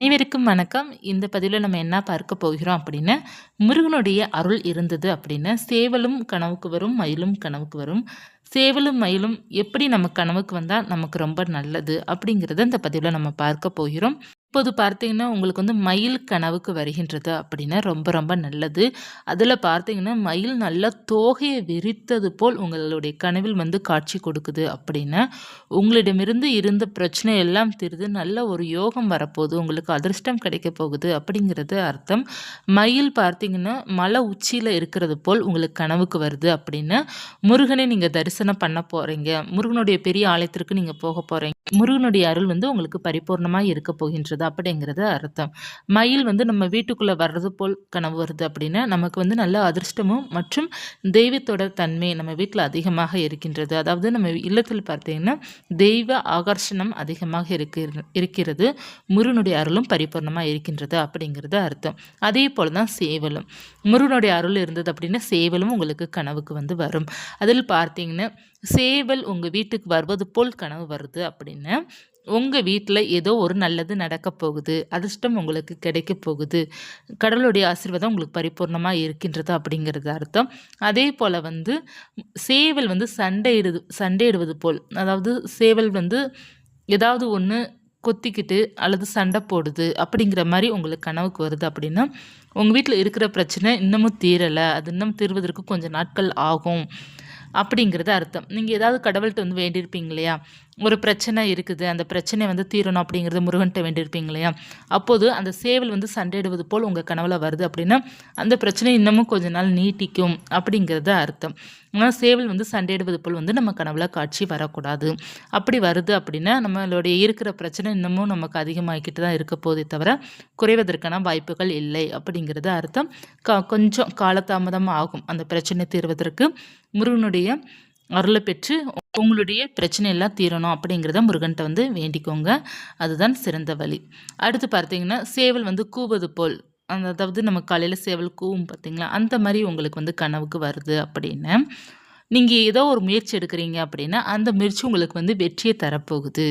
அனைவருக்கும் வணக்கம். இந்த பதிவில் நம்ம என்ன பார்க்க போகிறோம் அப்படின்னு முருகனுடைய அருள் இருந்தது அப்படின்னு சேவலும் கனவுக்கு வரும் மயிலும் கனவுக்கு வரும். சேவலும் மயிலும் எப்படி நம்ம கனவுக்கு வந்தால் நமக்கு ரொம்ப நல்லது அப்படிங்கிறத இந்த பதிவில் நம்ம பார்க்க போகிறோம். இப்போது பார்த்தீங்கன்னா உங்களுக்கு வந்து மயில் கனவுக்கு வருகின்றது அப்படின்னா ரொம்ப ரொம்ப நல்லது. அதில் பார்த்தீங்கன்னா மயில் நல்லா தோகையை விரித்தது போல் உங்களுடைய கனவில் வந்து காட்சி கொடுக்குது அப்படின்னா உங்களிடமிருந்து இருந்த பிரச்சனை எல்லாம் தீர்ந்து நல்ல ஒரு யோகம் வரப்போகுது உங்களுக்கு அதிர்ஷ்டம் கிடைக்க போகுது அப்படிங்கிறது அர்த்தம். மயில் பார்த்தீங்கன்னா மலை உச்சியில் இருக்கிறது போல் உங்களுக்கு கனவுக்கு வருது அப்படின்னா முருகனை நீங்கள் தரிசனம் பண்ண போகிறீங்க முருகனுடைய பெரிய ஆலயத்திற்கு நீங்கள் போக போகிறீங்க முருகனுடைய அருள் வந்து உங்களுக்கு பரிபூர்ணமாக இருக்க போகின்றது. அப்படிங்கிறது அர்த்தம். மயில் வந்து நம்ம வீட்டுக்குள்ளே வர்றது போல் கனவு வருது அப்படின்னா நமக்கு வந்து நல்ல அதிர்ஷ்டமும் மற்றும் தெய்வத்தோட தன்மை நம்ம வீட்டில் அதிகமாக இருக்கின்றது. அதாவது நம்ம இல்லத்தில் பார்த்தீங்கன்னா தெய்வ ஆகர்ஷணம் அதிகமாக இருக்கிற இருக்கிறது. முருகனுடைய அருளும் பரிபூர்ணமாக இருக்கின்றது அப்படிங்கிறது அர்த்தம். அதே போல் தான் சேவலும். முருகனுடைய அருள் இருந்தது அப்படின்னா சேவலும் உங்களுக்கு கனவுக்கு வந்து வரும். அதில் பார்த்தீங்கன்னா சேவல் உங்கள் வீட்டுக்கு வருவது போல் கனவு வருது அப்படின்னா உங்கள் வீட்டில் ஏதோ ஒரு நல்லது நடக்க போகுது அதிர்ஷ்டம் உங்களுக்கு கிடைக்க போகுது கடவுளுடைய ஆசீர்வாதம் உங்களுக்கு பரிபூர்ணமாக இருக்கின்றது அப்படிங்கிறது அர்த்தம். அதே போல் வந்து சேவல் வந்து சண்டையிடுது சண்டையிடுவது போல். அதாவது சேவல் வந்து ஏதாவது ஒன்று கொத்திக்கிட்டு அல்லது சண்டை போடுது அப்படிங்கிற மாதிரி உங்களுக்கு கனவுக்கு வருது அப்படின்னா உங்கள் வீட்டில் இருக்கிற பிரச்சனை இன்னமும் தீரலை அது இன்னும் தீர்வதற்கு கொஞ்சம் நாட்கள் ஆகும் அப்படிங்கிறது அர்த்தம். நீங்கள் ஏதாவது கடவுள்கிட்ட வந்து வேண்டியிருப்பீங்க இல்லையா? ஒரு பிரச்சனை இருக்குது. அந்த பிரச்சனை வந்து தீரணும் அப்படிங்கிறது முருகன்கிட்ட வேண்டியிருப்பீங்க இல்லையா? அப்போது அந்த சேவல் வந்து சண்டையிடுவது போல் உங்கள் கனவில் வருது அப்படின்னா அந்த பிரச்சனை இன்னமும் கொஞ்ச நாள் நீட்டிக்கும் அப்படிங்கிறது அர்த்தம். ஆனால் சேவல் வந்து சண்டையிடுவது போல் வந்து நம்ம கனவில் காட்சி வரக்கூடாது. அப்படி வருது அப்படின்னா நம்மளுடைய இருக்கிற பிரச்சனை இன்னமும் நமக்கு அதிகமாகிக்கிட்டு தான் இருக்க போதே தவிர குறைவதற்கான வாய்ப்புகள் இல்லை அப்படிங்கிறது அர்த்தம். கொஞ்சம் காலதாமதம் ஆகும் அந்த பிரச்சனை தீர்வதற்கு. முருகனுடைய அருளை பெற்று உங்களுடைய பிரச்சனை எல்லாம் தீரணும் அப்படிங்கிறத முருகன்கிட்ட வந்து வேண்டிக்கோங்க. அதுதான் சிறந்த வழி. அடுத்து பார்த்தீங்கன்னா சேவல் வந்து கூவது போல். அந்த அதாவது நம்ம காலையில் சேவல் கூவும் பார்த்தீங்களா? அந்த மாதிரி உங்களுக்கு வந்து கனவுக்கு வருது அப்படின்னு. நீங்கள் ஏதோ ஒரு முயற்சி எடுக்கிறீங்க அப்படின்னா அந்த முயற்சி உங்களுக்கு வந்து வெற்றியை தரப்போகுது.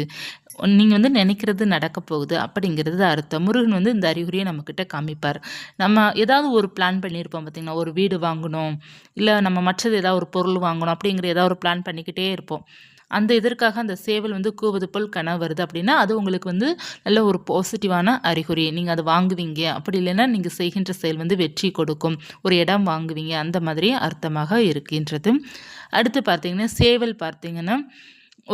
நீங்கள் வந்து நினைக்கிறது நடக்க போகுது அப்படிங்கிறது அர்த்தம். முருகன் வந்து இந்த அறிகுறியை நம்மக்கிட்ட காமிப்பார். நம்ம ஏதாவது ஒரு பிளான் பண்ணியிருப்போம் பார்த்திங்கன்னா ஒரு வீடு வாங்கணும் இல்லை நம்ம மற்றது ஏதாவது ஒரு பொருள் வாங்கணும் அப்படிங்கிற ஏதாவது ஒரு பிளான் பண்ணிக்கிட்டே இருப்போம். அந்த இதற்காக அந்த சேவல் வந்து கூவது போல் கனவு வருது அப்படின்னா அது உங்களுக்கு வந்து நல்ல ஒரு பாசிட்டிவான அறிகுறி. நீங்கள் அதை வாங்குவீங்க. அப்படி இல்லைன்னா நீங்கள் செய்கின்ற செயல் வந்து வெற்றி கொடுக்கும். ஒரு இடம் வாங்குவீங்க. அந்த மாதிரி அர்த்தமாக இருக்கின்றது. அடுத்து பார்த்தீங்கன்னா சேவல் பார்த்தீங்கன்னா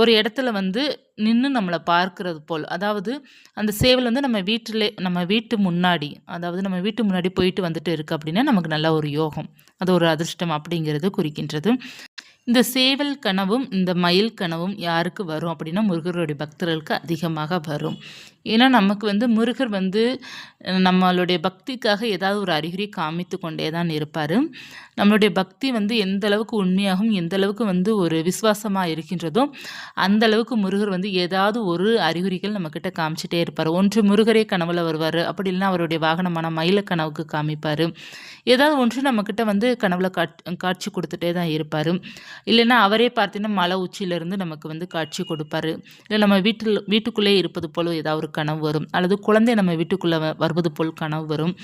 ஒரு இடத்துல வந்து நின்று நம்மளை பார்க்கறது போல். அதாவது அந்த சேவல் வந்து நம்ம வீட்டிலே நம்ம வீட்டு முன்னாடி அதாவது நம்ம வீட்டு முன்னாடி போயிட்டு வந்துட்டு இருக்குது அப்படின்னா நமக்கு நல்ல ஒரு யோகம். அது ஒரு அதிர்ஷ்டம் அப்படிங்கிறது குறிக்கின்றது. இந்த சேவல் கனவும் இந்த மயில் கனவும் யாருக்கு வரும் அப்படின்னா முருகருடைய பக்தர்களுக்கு அதிகமாக வரும். ஏன்னா நமக்கு வந்து முருகர் வந்து நம்மளுடைய பக்திக்காக ஏதாவது ஒரு அறிகுறி காமித்து கொண்டே தான் இருப்பார். நம்மளுடைய பக்தி வந்து எந்த அளவுக்கு உண்மையாகவும் எந்த அளவுக்கு வந்து ஒரு விசுவாசமாக இருக்கின்றதோ அந்த அளவுக்கு முருகர் வந்து ஏதாவது ஒரு அறிகுறிகள் நம்மக்கிட்ட காமிச்சிட்டே இருப்பார். ஒன்று முருகரே கனவில் வருவார். அப்படி இல்லைன்னா அவருடைய வாகனமான மயில கனவுக்கு காமிப்பார். ஏதாவது ஒன்று நம்மக்கிட்ட வந்து கனவுல காட்சி கொடுத்துட்டே தான் இருப்பார். இல்லைன்னா அவரே பார்த்தீங்கன்னா மலை உச்சியிலேருந்து நமக்கு வந்து காட்சி கொடுப்பாரு. இல்லை நம்ம வீட்டில் வீட்டுக்குள்ளே இருப்பது போல ஏதாவது ஒரு கனவு வரும். அல்லது குழந்தை நம்ம வீட்டுக்குள்ளே வருவது போல் கனவு வரும்.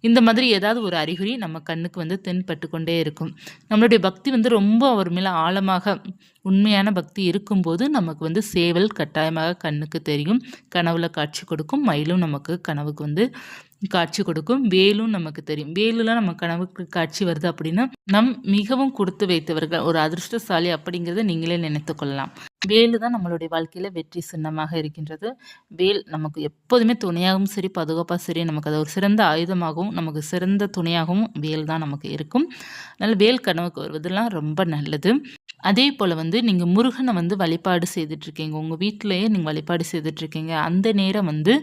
இந்த மாதிரி ஏதாவது ஒரு அறிகுறி நம்ம கண்ணுக்கு வந்து தென்பட்டு கொண்டே இருக்கும். நம்மளுடைய பக்தி வந்து ரொம்ப அவர் மேலே ஆழமாக உண்மையான பக்தி இருக்கும்போது நமக்கு வந்து சேவல் கட்டாயமாக கண்ணுக்கு தெரியும். கனவுல காட்சி கொடுக்கும். மயிலும் நமக்கு கனவுக்கு வந்து காட்சி கொடுக்கும். வேலும் நமக்கு தெரியும். வேலுலாம் நம்ம கனவுக்கு காட்சி வருது அப்படின்னா நம் மிகவும் கொடுத்து வைத்தவர்கள் ஒரு அதிர்ஷ்டசாலி அப்படிங்கிறத நீங்களே நினைத்து கொள்ளலாம். வேலு தான் நம்மளுடைய வாழ்க்கையில் வெற்றி சின்னமாக இருக்கின்றது. வேல் நமக்கு எப்போதுமே துணையாகவும் சரி பாதுகாப்பாக சரி நமக்கு அது ஒரு சிறந்த ஆயுதமாகவும் நமக்கு சிறந்த துணையாகவும் வேல் தான் நமக்கு இருக்கும். அதனால் வேல் கனவுக்கு வருவதெல்லாம் ரொம்ப நல்லது. அதே போல் வந்து நீங்கள் முருகனை வந்து வழிபாடு செய்துட்ருக்கீங்க உங்கள் வீட்டிலையே நீங்கள் வழிபாடு செய்துட்ருக்கீங்க அந்த நேரம் வந்து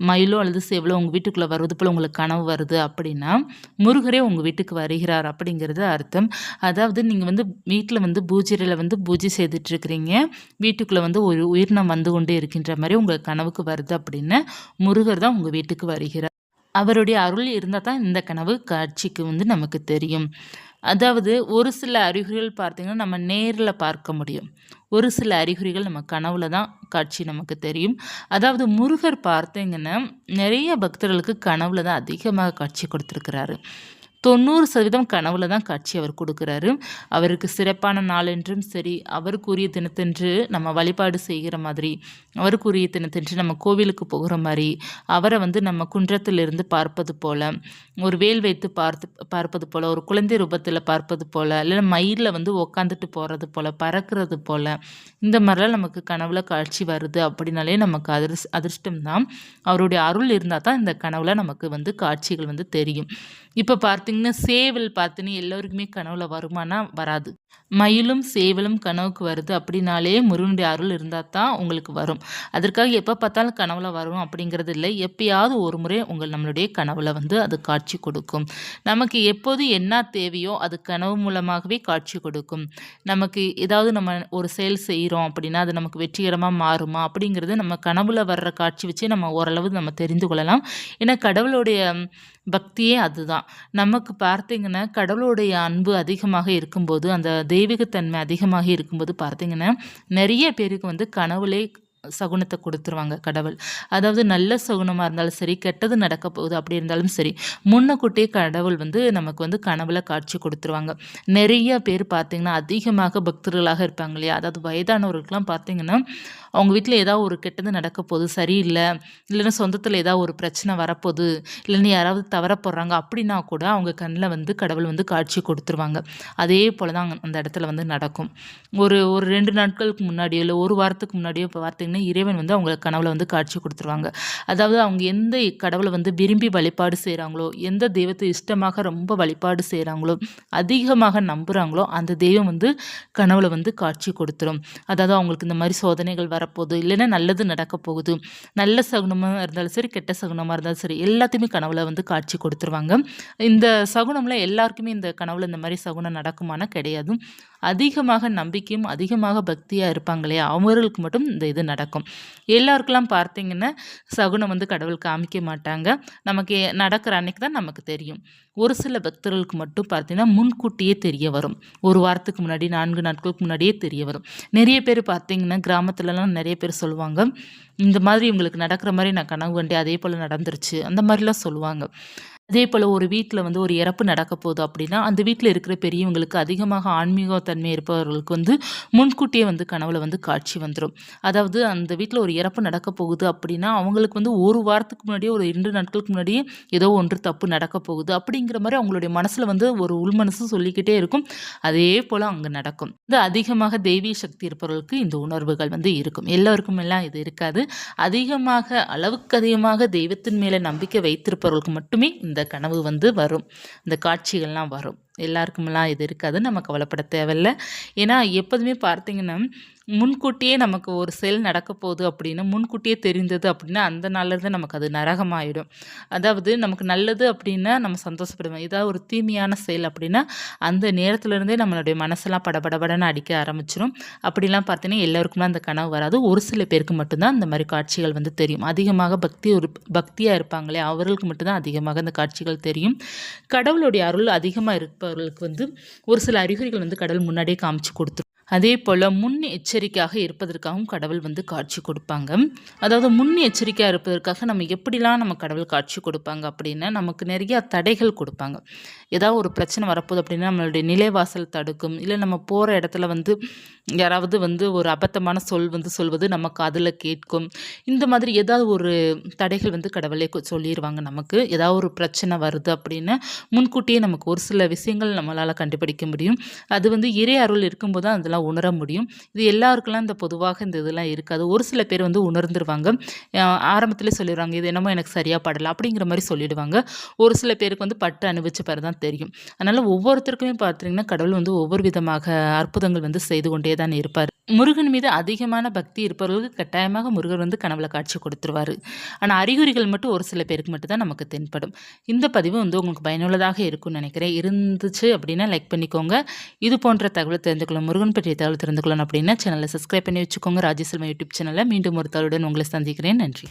மயிலோ அல்லது சேவலோ உங்கள் வீட்டுக்குள்ளே வருவது போல் உங்களுக்கு கனவு வருது அப்படின்னா முருகரே உங்கள் வீட்டுக்கு வருகிறார் அப்படிங்கிறது அர்த்தம். அதாவது நீங்கள் வந்து வீட்டில் வந்து பூஜையில் வந்து பூஜை செய்துட்ருக்கிறீங்க வீட்டுக்குள்ளே வந்து ஒரு உயிரினம் வந்து கொண்டே இருக்கின்ற மாதிரி உங்கள் கனவுக்கு வருது அப்படின்னு முருகர் தான் உங்கள் வீட்டுக்கு வருகிறார். அவருடைய அருள் இருந்தால் தான் இந்த கனவு காட்சிக்கு வந்து நமக்கு தெரியும். அதாவது ஒரு சில அறிகுறிகள் பார்த்திங்கன்னா நம்ம நேரில் பார்க்க முடியும். ஒரு சில அறிகுறிகள் நம்ம கனவுல தான் காட்சி நமக்கு தெரியும். அதாவது முருகர் பார்த்திங்கன்னா நிறைய பக்தர்களுக்கு கனவுல தான் அதிகமாக காட்சி கொடுத்துருக்கிறாரு. தொண்ணூறு சதவீதம் கனவுல தான் காட்சி அவர் கொடுக்குறாரு. அவருக்கு சிறப்பான நாள் என்றும் சரி அவருக்குரிய தினத்தன்று நம்ம வழிபாடு செய்கிற மாதிரி அவருக்குரிய தினத்தன்று நம்ம கோவிலுக்கு போகிற மாதிரி அவரை வந்து நம்ம குன்றத்திலிருந்து பார்ப்பது போல் ஒரு வேல் வைத்து பார்த்து பார்ப்பது போல் ஒரு குழந்தை ரூபத்தில் பார்ப்பது போல் இல்லை மயிலில் வந்து உக்காந்துட்டு போகிறது போல் பறக்கிறது போல் இந்த மாதிரிலாம் நமக்கு கனவுல காட்சி வருது அப்படின்னாலே நமக்கு அதிர்ஷ் அதிர்ஷ்டம் தான். அவருடைய அருள் இருந்தால் தான் இந்த கனவுல நமக்கு வந்து காட்சிகள் வந்து தெரியும். இப்போ பார்த்தீங்கன்னா சேவல் பார்த்துன்னு எல்லோருக்குமே கனவுல வருமானா வராது. மயிலும் சேவலும் கனவுக்கு வருது அப்படின்னாலே முருகனுடைய அருள் இருந்தால் தான் உங்களுக்கு வரும். அதற்காக எப்போ பார்த்தாலும் கனவுல வரும் அப்படிங்கிறது இல்லை. எப்பயாவது ஒரு முறை உங்கள் நம்மளுடைய கனவுல வந்து அது காட்சி கொடுக்கும். நமக்கு எப்போது என்ன தேவையோ அது கனவு மூலமாகவே காட்சி கொடுக்கும். நமக்கு ஏதாவது நம்ம ஒரு செயல் செய்கிறோம் அப்படின்னா அது நமக்கு வெற்றிகரமாக மாறுமா அப்படிங்கிறது நம்ம கனவுல வர்ற காட்சி வச்சு நம்ம ஓரளவு நம்ம தெரிந்து கொள்ளலாம். ஏன்னா கடவுளுடைய பக்தியே அதுதான். நமக்கு பார்த்தீங்கன்னா கடவுளுடைய அன்பு அதிகமாக இருக்கும்போது அந்த தெய்வீகத்தன்மை அதிகமாக இருக்கும்போது பார்த்தீங்கன்னா நிறைய பேருக்கு வந்து கனவுலே சகுனத்தை கொடுத்துருவாங்க கடவுள். அதாவது நல்ல சகுனமாக இருந்தாலும் சரி கெட்டது நடக்க போகுது அப்படி இருந்தாலும் சரி முன்னக்கூட்டியே கடவுள் வந்து நமக்கு வந்து கனவுல காட்சி கொடுத்துருவாங்க. நிறைய பேர் பார்த்திங்கன்னா அதிகமாக பக்தர்களாக இருப்பாங்க இல்லையா? அதாவது வயதானவர்களுக்கெல்லாம் பார்த்திங்கன்னா அவங்க வீட்டில் ஏதாவது ஒரு கெட்டது நடக்க போகுது சரியில்லை இல்லைன்னா சொந்தத்தில் ஏதாவது ஒரு பிரச்சனை வரப்போகுது இல்லைன்னா யாராவது தவற போடுறாங்க அப்படின்னா கூட அவங்க கண்ணில் வந்து கடவுள் வந்து காட்சி கொடுத்துருவாங்க. அதே போல் தான் அந்த இடத்துல வந்து நடக்கும். ஒரு ஒரு ரெண்டு நாட்களுக்கு முன்னாடியோ இல்லை ஒரு வாரத்துக்கு முன்னாடியோ இப்போ பார்த்திங்கன்னா உடனே இறைவன் வந்து அவங்களுக்கு கனவுல வந்து காட்சி கொடுத்துருவாங்க. அதாவது அவங்க எந்த கடவுளை வந்து விரும்பி வழிபாடு செய்கிறாங்களோ எந்த தெய்வத்தை இஷ்டமாக ரொம்ப வழிபாடு செய்கிறாங்களோ அதிகமாக நம்புகிறாங்களோ அந்த தெய்வம் வந்து கனவுல வந்து காட்சி கொடுத்துரும். அதாவது அவங்களுக்கு இந்த மாதிரி சோதனைகள் வரப்போகுது இல்லைன்னா நல்லது நடக்க போகுது. நல்ல சகுனமாக இருந்தாலும் சரி கெட்ட சகுனமாக இருந்தாலும் சரி எல்லாத்தையுமே கனவுல வந்து காட்சி கொடுத்துருவாங்க. இந்த சகுனம்ல எல்லாருக்குமே இந்த கனவுல இந்த மாதிரி சகுனம் நடக்குமானா கிடையாது. அதிகமாக நம்பிக்கையும் அதிகமாக பக்தியாக இருப்பாங்க இல்லையா? அவர்களுக்கு மட்டும் இந்த இது நடக்கும். எல்லாருக்கெல்லாம் பார்த்தீங்கன்னா சகுனம் வந்து கடவுள் காமிக்க மாட்டாங்க. நமக்கு நடக்கிற அன்னைக்கு தான் நமக்கு தெரியும். ஒரு சில பக்தர்களுக்கு மட்டும் பார்த்தீங்கன்னா முன்கூட்டியே தெரிய வரும். ஒரு வாரத்துக்கு முன்னாடி நான்கு நாட்களுக்கு முன்னாடியே தெரிய வரும். நிறைய பேர் பார்த்தீங்கன்னா கிராமத்துலலாம் நிறைய பேர் சொல்லுவாங்க இந்த மாதிரி இவங்களுக்கு நடக்கிற மாதிரி நான் கனவு கண்டி அதே போல் நடந்துருச்சு. அந்த மாதிரிலாம் சொல்லுவாங்க. அதே போல் ஒரு வீட்டில் வந்து ஒரு இறப்பு நடக்க போகுது அப்படின்னா அந்த வீட்டில் இருக்கிற பெரியவங்களுக்கு அதிகமாக ஆன்மீகத்தன்மை இருப்பவர்களுக்கு வந்து முன்கூட்டியே வந்து கனவுல வந்து காட்சி வந்துடும் அதாவது அந்த வீட்டில் ஒரு இறப்பு நடக்க போகுது அப்படின்னா அவங்களுக்கு வந்து ஒரு வாரத்துக்கு முன்னாடியே ஒரு இரண்டு நாட்களுக்கு முன்னாடியே ஏதோ ஒன்று தப்பு நடக்க போகுது அப்படிங்கிற மாதிரி அவங்களுடைய மனசில் வந்து ஒரு உள்மனசு சொல்லிக்கிட்டே இருக்கும். அதே போல் அங்கே நடக்கும். இது அதிகமாக தெய்வீக சக்தி இருப்பவர்களுக்கு இந்த உணர்வுகள் வந்து இருக்கும். எல்லோருக்கும் எல்லாம் இது இருக்காது. அதிகமாக அளவுக்கு அதிகமாக தெய்வத்தின் மேலே நம்பிக்கை வைத்திருப்பவர்களுக்கு மட்டுமே இந்த இந்த கனவு வந்து வரும். இந்த காட்சிகள்லாம் வரும். எல்லாருக்குமெல்லாம் இது இருக்காது நம்ம கவலைப்பட தேவையில்லை. ஏன்னா எப்போதுமே பார்த்தீங்கன்னா முன்கூட்டியே நமக்கு ஒரு செயல் நடக்க போகுது அப்படின்னு முன்கூட்டியே தெரிந்தது அப்படின்னா அந்த நாளில் நமக்கு அது நரகமாயிடும். அதாவது நமக்கு நல்லது அப்படின்னா நம்ம சந்தோஷப்படுவோம். ஏதாவது ஒரு தீமையான செயல் அப்படின்னா அந்த நேரத்துலேருந்தே நம்மளுடைய மனசெல்லாம் படபடபடன்னு அடிக்க ஆரம்பிச்சிடும் அப்படிலாம் பார்த்தீங்கன்னா எல்லாருக்குமே அந்த கனவு வராது. ஒரு சில பேருக்கு மட்டும்தான் அந்த மாதிரி காட்சிகள் வந்து தெரியும். அதிகமாக பக்தி ஒரு பக்தியாக இருப்பாங்களே அவர்களுக்கு மட்டும்தான் அதிகமாக அந்த காட்சிகள் தெரியும். கடவுளுடைய அருள் அதிகமாக இருப்பவர்களுக்கு வந்து ஒரு சில அறிகுறிகள் வந்து கடல் முன்னாடியே காமிச்சு கொடுத்துரும் அதே போல் முன் எச்சரிக்கையாக இருப்பதற்காகவும் கடவுள் வந்து காட்சி கொடுப்பாங்க. அதாவது முன் எச்சரிக்கையாக இருப்பதற்காக நம்ம எப்படிலாம் நம்ம கடவுள் காட்சி கொடுப்பாங்க அப்படின்னா நமக்கு நிறையா தடைகள் கொடுப்பாங்க. ஏதாவது ஒரு பிரச்சனை வரப்போகுது அப்படின்னா நம்மளுடைய நிலைவாசல் தடுக்கும். இல்லை நம்ம போகிற இடத்துல வந்து யாராவது வந்து ஒரு அபத்தமான சொல் வந்து சொல்வது நம்ம காதில் கேட்கும். இந்த மாதிரி ஏதாவது ஒரு தடைகள் வந்து கடவுளே சொல்லிடுவாங்க நமக்கு. ஏதாவது ஒரு பிரச்சனை வருது அப்படின்னா முன்கூட்டியே நமக்கு ஒரு சில விஷயங்கள் நம்மளால் கண்டுபிடிக்க முடியும். அது வந்து இறை அருள் இருக்கும்போது தான் நல்லா உணர முடியும். இது எல்லாருக்கெல்லாம் இந்த பொதுவாக இந்த இதெல்லாம் இருக்காது. ஒரு சில பேர் வந்து உணர்ந்துருவாங்க. ஆரம்பத்தில் சொல்லிடுவாங்க இது என்னமோ எனக்கு சரியாக படலை அப்படிங்கிற மாதிரி சொல்லிடுவாங்க. ஒரு சில பேருக்கு வந்து பட்டு அனுபவிச்ச பிறகு தான் தெரியும். அதனால் ஒவ்வொருத்தருக்குமே பார்த்தீங்கன்னா கடவுள் வந்து ஒவ்வொரு விதமாக அற்புதங்கள் வந்து செய்து கொண்டே தான் இருப்பார். முருகன் மீது அதிகமான பக்தி இருப்பவர்களுக்கு கட்டாயமாக முருகர் வந்து கனவுல காட்சி கொடுத்துருவார். ஆனால் அறிகுறிகள் மட்டும் ஒரு சில பேருக்கு மட்டும் தான் நமக்கு தென்படும். இந்த பதிவு வந்து உங்களுக்கு பயனுள்ளதாக இருக்கும்னு நினைக்கிறேன். இருந்துச்சு அப்படின்னா லைக் பண்ணிக்கோங்க. இது போன்ற தகவல் தெரிந்துக்கொள்ளும் முருகன் பற்றிய தகவல் தெரிந்து கொள்ளணும் அப்படின்னா சேனலை சப்ஸ்கிரைப் பண்ணி வச்சுக்கோங்க. ராஜேஸ்வரமா யூடியூப் சேனலில் மீண்டும் ஒரு தகவலுடன் உங்களை சந்திக்கிறேன். நன்றி.